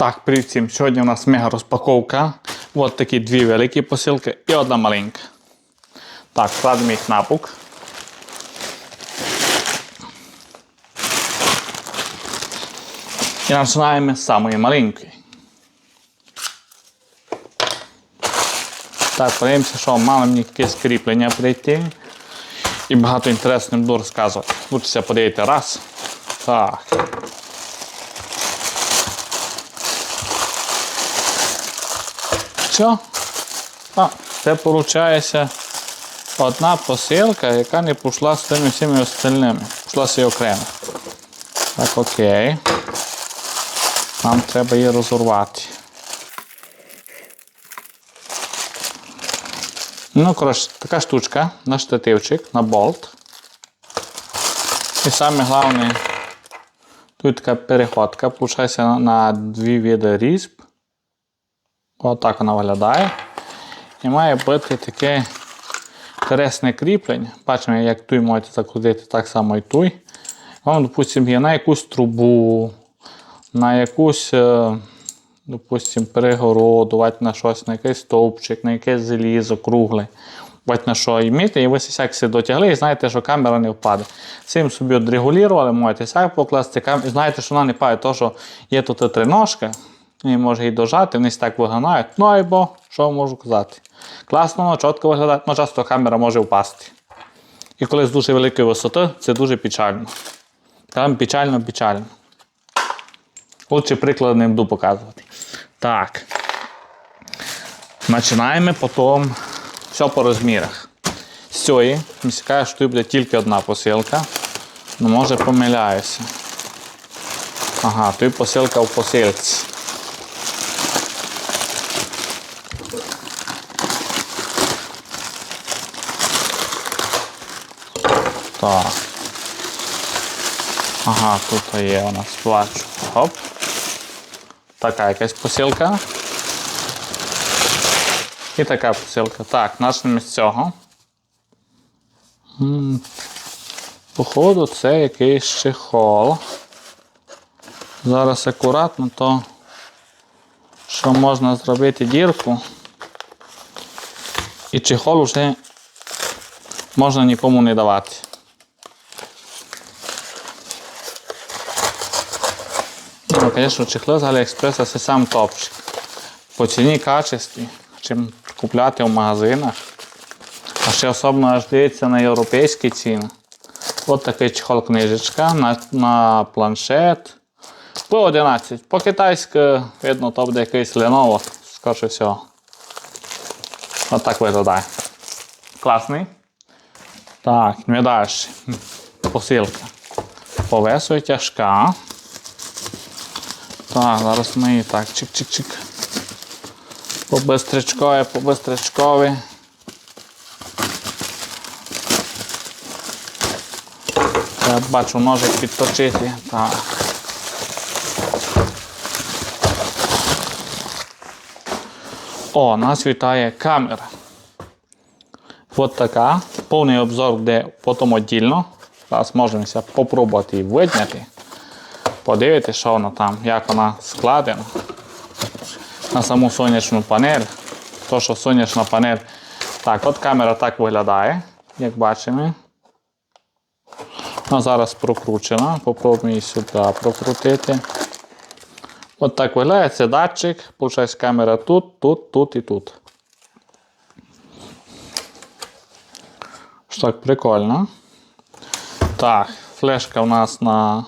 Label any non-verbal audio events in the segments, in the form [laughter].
Так, привіт всім. Сьогодні у нас мега розпаковка. Ось такі дві великі посилки і одна маленька. Так, кладемо їх на бок. І починаємо з самої маленької. Так, подивимося, що мало мені якесь кріплення прийти. І багато інтересного буду розказувати. Лучше подивити раз. Так. Все. А, це виходить одна посилка, яка не пішла з тими всіми остальними. Пішла собі окремо. Так, окей. Нам треба її розорвати. Ну, коротше, така штучка на штативчик, на болт. І саме головне, тут така переходка, виходить, на, на дві види різьб. Отак вона виглядає. І має бути таке інтересне кріплення. Бачимо, як туй можете закрутити, так само і туй. Вам, допустимо, є на якусь трубу, на якусь, е, допустимо, перегороду, бать на щось, на якийсь стовпчик, на якесь залізо, кругле. Бать на що іміти, і ви сяк дотягли, і знаєте, що камера не впаде. Цим собі відрегулювали, можете сяк покласти камеру, і знаєте, що вона не падає, тому що є тут три ножки, і може її дожати, вони так виганають. Ну або, що можу казати. Класно, чітко виглядає, але часто камера може впасти. І коли з дуже великої висоти, це дуже печально. Там печально, печально. Лучше приклад не буду показувати. Так. Починаємо потім все по розмірах. З цієї, каже, що тут буде тільки одна посилка. Ну, може помиляюся. Ага, тут посилка в посилці. Так. Ага, тут є у нас плачу. Хоп. Така якась посилка. І така посилка. Так, почнемо з цього. Походу, це якийсь чехол. Зараз акуратно, то що можна зробити дірку. І чехол вже можна нікому не давати. Ну, звісно, чехли з Аліекспреса це сам топчик. По ціні качестві, чим купляти в магазинах. А ще особливо аж дивиться на європейські ціни. От такий чехол книжечка на, на планшет. По 11. По-китайськи, видно, то буде якийсь Lenovo, скоріше всього. От так виглядає. Класний. Так, ми далі. Посилка. По весу тяжка. Так, зараз ми її так, чик-чик-чик. По бистричкові. Я бачу ножик підточити. Так. О, нас вітає камера. От така. Повний обзор, де потім віддільно. Зараз можемо спробувати її видняти. Подивитися, що вона там, як вона складена. На саму сонячну панель. То, що сонячна панель. Так, от камера так виглядає, як бачимо. Вона зараз прокручена. Попробуємо її сюди прокрутити. От так виглядає це датчик. Получається камера тут, тут, тут і тут. Що так прикольно. Так, флешка у нас на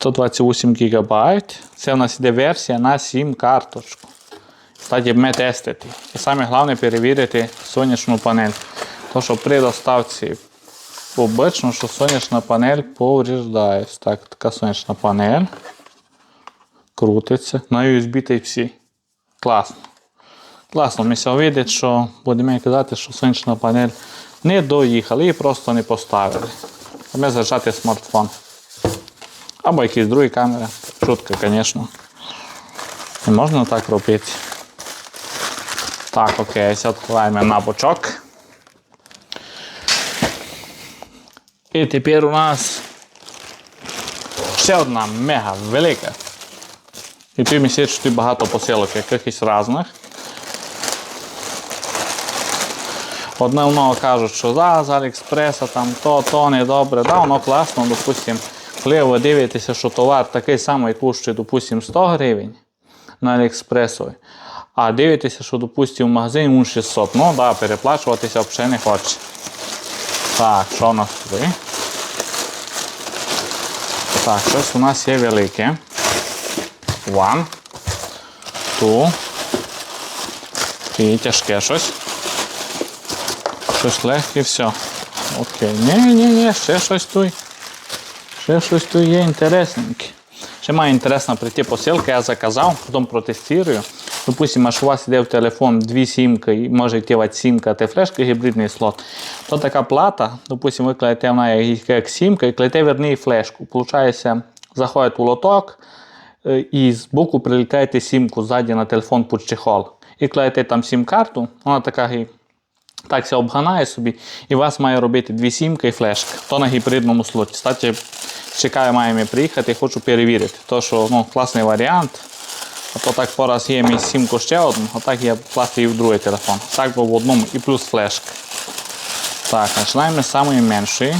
128 ГБ. Це у нас йде версія на 7 карточку. Кстати, ми тестити. І саме головне перевірити сонячну панель. То, що при доставці обично, що сонячна панель повреждається. Так, така сонячна панель. Крутиться. На USB Type-C. Класно. Класно, ми видить, що будемо казати, що сонячна панель не доїхала, її просто не поставили. Ми заряджати смартфон. Або якісь другі камери. Шутка, звісно. Не можна так робити. Так, окей, відкриваємо на бочок. І тепер у нас ще одна мега велика І ти що ти багато посилок якихось різних. Одне воно кажуть, що да, з Аліекспреса там то, то не добре, да, воно класно, допустим, коли ви дивитеся, що товар такий самий коштує, допустим, 100 гривень на Аліекспресові, а дивитеся, що, допустим, в магазині він 600, ну да, переплачуватися взагалі не хоче. Так, що у нас тут? Так, щось у нас є велике. One. Two. І тяжке щось. Щось легке, все. Окей. Ні, ні, ні, ще щось тут. Ще щось тут є інтересненьке. Ще має інтересно прийти посилка, я заказав, потім протестую. Допустим, аж у вас йде в телефон дві сімки, і може йти от сімка та флешка, гібридний слот. То така плата, допустим, ви кладете вона як, сімка і кладете верні флешку. Получається, заходить у лоток е, і з боку прилітаєте сімку ззаді на телефон під чехол. І кладете там сім-карту, вона така так ся обганає собі, і вас має робити дві сімки і флешка. То на гібридному слоті. Кстати, чекаю, маємо приїхати, хочу перевірити. То, що ну, класний варіант. А то так пораз є мій сімку ще одну, а так я класти і в другий телефон. Так би в одному і плюс флешка. Так, починаємо з самої меншої.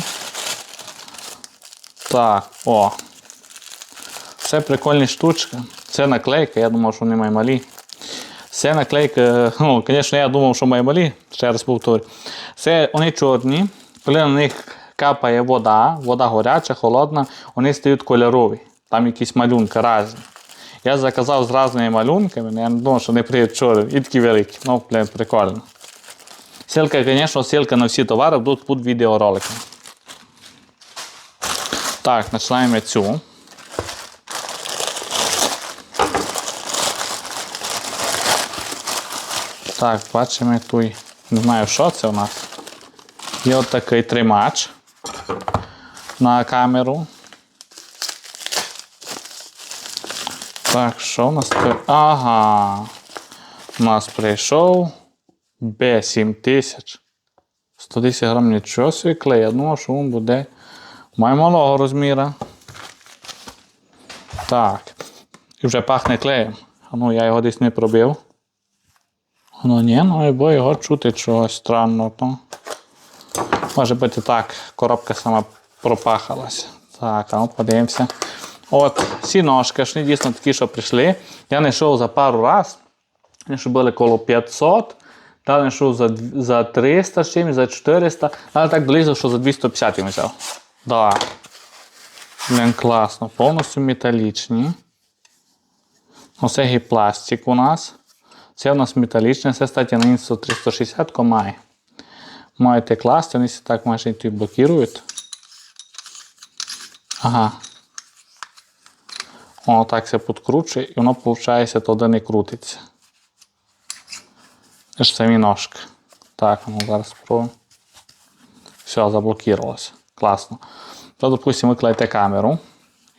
Так, о. Це прикольні штучки. Це наклейка, я думав, що вони мої малі. Це наклейка, [laughs] ну, звісно, я думав, що мої малі, ще раз повторю. Це вони чорні, коли на них капає вода, вода гаряча, холодна, вони стають кольорові. Там якісь малюнки різні. Я заказав з різними малюнками, я не думав, що вони приїдуть чорні і такі великі. Ну, блин, прикольно. Ссылка, звісно, ссылка на всі товари будуть під відеороликом. Так, починаємо цю. Так, бачимо тут, не знаю, що це у нас. Є от такий тримач на камеру. Так, що у нас? Ага. У нас прийшов B7000. 110 грам нічого собі клей. Я думав, що він буде має малого розміру. Так. І вже пахне клеєм. Ну я його десь не пробив. Ну ні, ну або його чути чогось странного. Може бути так, коробка сама пропахалась. Так, а ну подивимося. От, ці ножки, дійсно такі, що прийшли. Я знайшов за пару раз. Вони що були коло 500. Далі знайшов за, за 300 з чимось, за 400. Але так близько, що за 250 я взяв. Да. Блін, класно. Повністю металічні. Оце гіпластик у нас. Це у нас металічне, це статі на Insta 360 комай. Маєте класти, вони так майже тут блокують. Ага. Воно так все підкручує і воно, виходить, туди не крутиться. Це ж самі ножки. Так, ну зараз спробуємо. Все, заблокувалося. Класно. То, допустимо, ви камеру.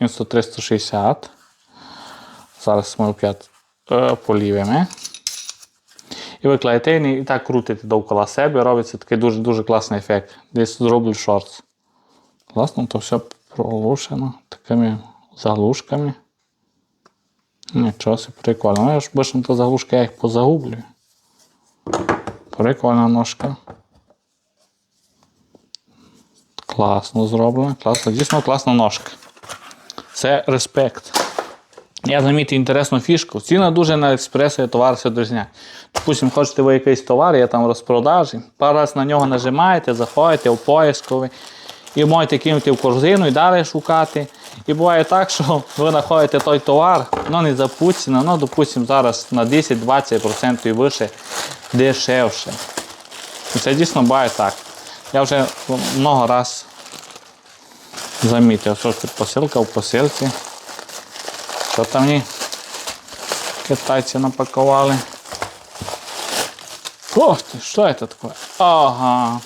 Insta 360. Зараз ми опять е, полівимо. І ви і так крутите довкола себе, робиться такий дуже-дуже класний ефект. Десь зроблю шортс. Класно, то все проглушено такими заглушками. Нічого собі прикольно. Ну, я ж бачу, то заглушки я їх позагублюю. Прикольна ножка. Класно зроблено. Класно, дійсно класна ножка. Це респект. Я замітив інтересну фішку. Ціна дуже на експресі товар все дрізня. Допустим, хочете ви якийсь товар, є там розпродажі, пару раз на нього нажимаєте, заходите в поисковий і можете кинути в корзину і далі шукати. І буває так, що ви знаходите той товар, ну не запущено, ну, допустим, зараз на 10-20% і вище дешевше. І це дійсно буває так. Я вже много раз замітив, що це посилка в посилці. Що там мені китайці напакували? Ох ти, що це таке? Ага.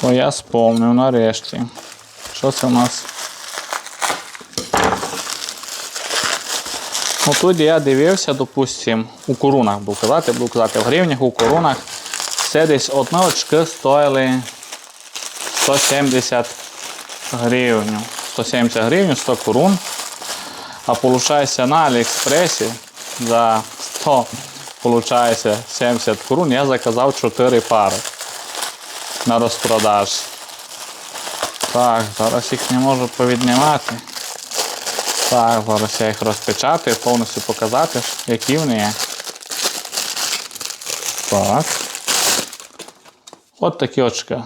То я сповнив нарешті. Що це у нас? Ну тут я дивився, допустим, у корунах буду казати, буду казати в гривнях, у корунах. Це десь одна очки стоїли 170 гривень. 170 гривень, 100 корун. А получається на Аліекспресі за 100, получається 70 крон, я заказав 4 пари на розпродаж. Так, зараз їх не можу повіднімати. Так, зараз я їх розпечатаю, повністю показати, які вони є. Так. От такі очка.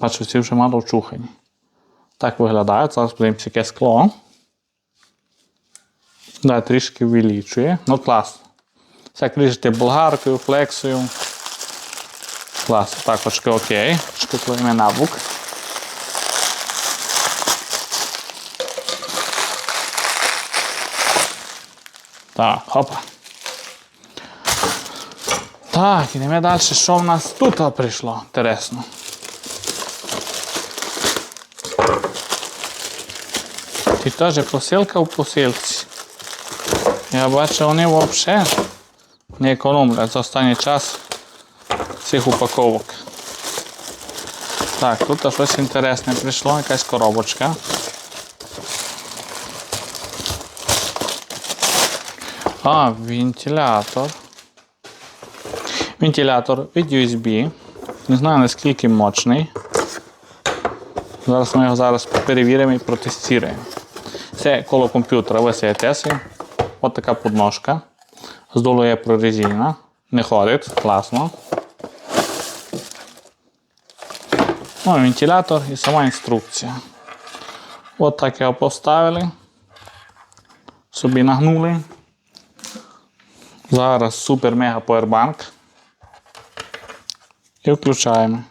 Бачу, ці вже мало вчухані. Так виглядають. Зараз подивимося, яке скло. Да, трішки увеличує. Ну класно. Це ріжете болгаркою, флексою. Класно. Так, очки окей. Кладемо на бок. Так, хопа. Так, ідемо далі. Що в нас тут прийшло? Інтересно. Ти теж посилка в посилці. Я бачу, вони взагалі не економлять за останній час цих упаковок. Так, тут щось інтересне прийшло, якась коробочка. А, вентилятор. Вентилятор від USB. Не знаю наскільки мощний. Зараз ми його зараз перевіримо і протестуємо. Це коло комп'ютера висвітиться. Ось така подножка. Здолу є прорезинена. Не ходить, класно. Ну, вентилятор і сама інструкція. От так його поставили. Собі нагнули. Зараз супер мега поwerbank. І включаємо.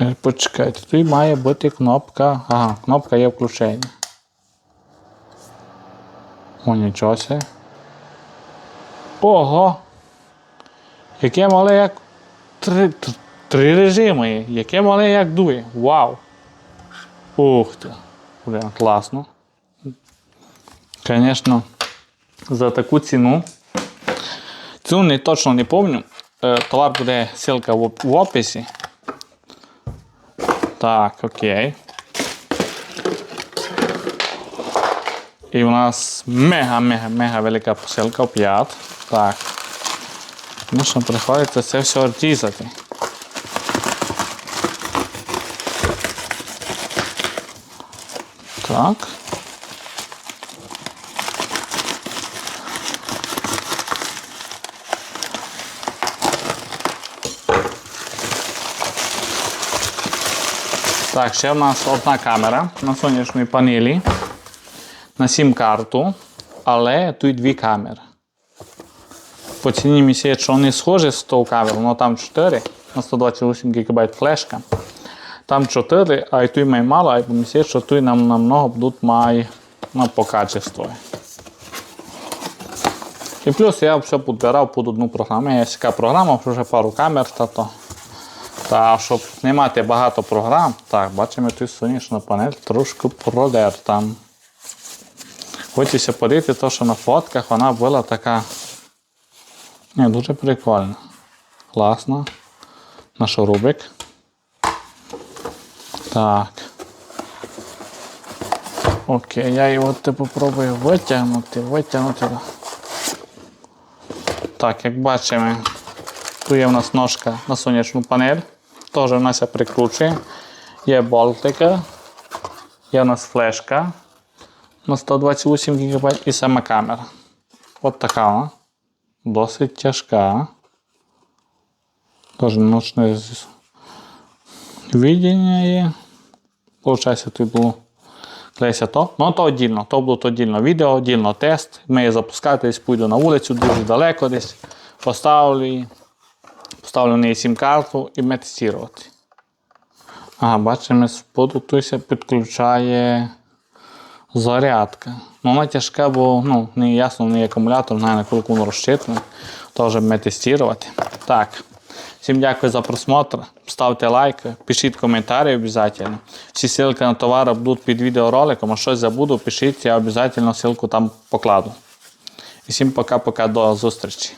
Е, Почекайте, тут має бути кнопка. Ага, кнопка є включення. О, нічого себе. Ого! Яке мале як. Три, т- три режими. Яке мале як дує. Вау! Ух ти! Блін, класно. Звісно, за таку ціну. Ціну не точно не пам'ятаю. Е, Товар буде ссылка в, описі. Так, окей. І у нас мега-мега-мега велика посилка в 5. Так. Що, приходиться це все різати. Так. Так, ще в нас одна камера на сонячній панелі на сім-карту, але тут дві камери. По ціні місяць, що вони схожі з тою камерою, але там 4 на 128 ГБ флешка. Там 4, а і тут має мало, а й місяць, що тут нам намного будуть має ну, по качеству. І плюс я все підбирав під одну програму. Є така програма, вже пару камер. Та, то. та щоб не мати багато програм, так, бачимо тут сонячна панель трошки продерта. Хочеться подивити, то, що на фотках вона була така. Не, дуже прикольна. Класно. На шурубик. Так. Окей, я його типу витягнути, витягнути. Так, як бачимо, тут є в нас ножка на сонячну панель. Теж в нас прикручує. Є болтика, є у нас флешка на 128 ГБ і сама камера. От така вона. Досить тяжка. Теж ночне видіння є. Получається, тут було то. Ну, то віддільно, то було віддільно відео, віддільно тест. Ми її запускати, десь піду на вулицю, дуже далеко десь. Поставлю її. Поставлю в неї сім-карту і ми тестувати. Ага, бачимо, споду туся підключає зарядка. Ну, вона тяжка, бо ну, не ясно, в неї акумулятор, знає, на коли воно розчитане. Вже ми тестувати. Так. Всім дякую за просмотр. Ставте лайки, пишіть коментарі обов'язково. Всі ссылки на товари будуть під відеороликом, а щось забуду, пишіть, я обов'язково ссылку там покладу. І всім пока-пока до зустрічі.